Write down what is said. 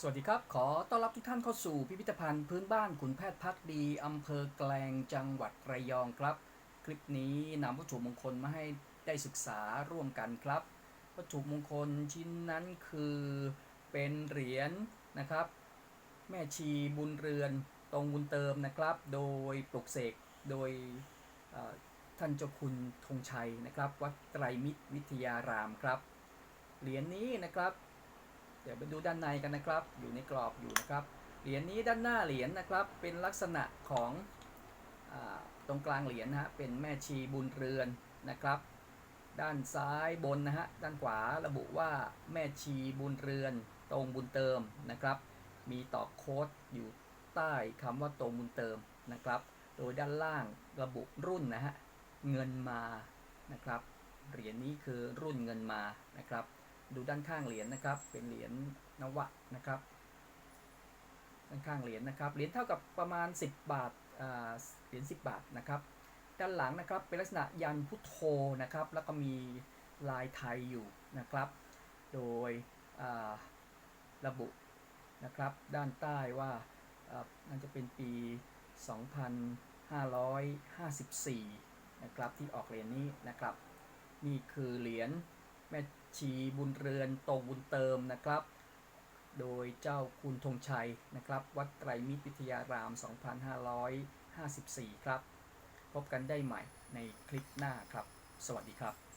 สวัสดีครับ ขอต้อนรับทุกท่านเข้าสู่พิพิธภัณฑ์พื้นบ้านขุนแพทย์พักดีอำเภอแกลงจังหวัดระยองครับ คลิปนี้นำวัตถุมงคลมาให้ได้ศึกษาร่วมกันครับ วัตถุมงคลชิ้นนั้นคือเป็นเหรียญนะครับ แม่ชีบุญเรือนตรงบุญเติมนะครับ โดยปลุกเสกโดยท่านเจ้าคุณธงชัยนะครับ วัดไตรมิตรวิทยารามครับ เหรียญนี้นะครับ เดี๋ยวไปดูด้านในกันนะครับ อยู่ในกรอบอยู่นะครับ เหรียญนี้ด้านหน้าเหรียญนะครับ เป็นลักษณะของอตรงกลางเหรียญนะฮะ เป็นแม่ชีบุญเรือนนะครับ ด้านซ้ายบนนะฮะ ด้านขวาระบุว่าแม่ชีบุญเรือน ตรงบุญเติมนะครับ มีต่อโค้ดอยู่ใต้คำว่าตรงบุญเติมนะครับ โดยด้านล่างระบุรุ่นนะฮะ เงินมานะครับ เหรียญนี้คือรุ่นเงินมานะครับ ดูด้านข้างเหรียญนะครับ เป็นเหรียญนวะนะครับ ด้านข้างเหรียญนะครับ เหรียญเท่ากับประมาณ 10 บาทเหรียญ10 บาทนะครับ ด้านหลังนะครับเป็นลักษณะยันพุทโธนะครับ แล้วก็มีลายไทยอยู่นะครับ โดยระบุนะครับ ด้านใต้ว่าอ่าน่าจะเป็นปี 2554 นะครับ ที่ออกเหรียญนี้นะครับ นี่คือเหรียญ แม่ชีบุญเรือนตงบุญเติมนะครับ โดยเจ้าคุณธงชัยนะครับ วัดไตรมิตรวิทยาราม 2554 ครับ พบกันได้ใหม่ในคลิปหน้าครับ สวัสดีครับ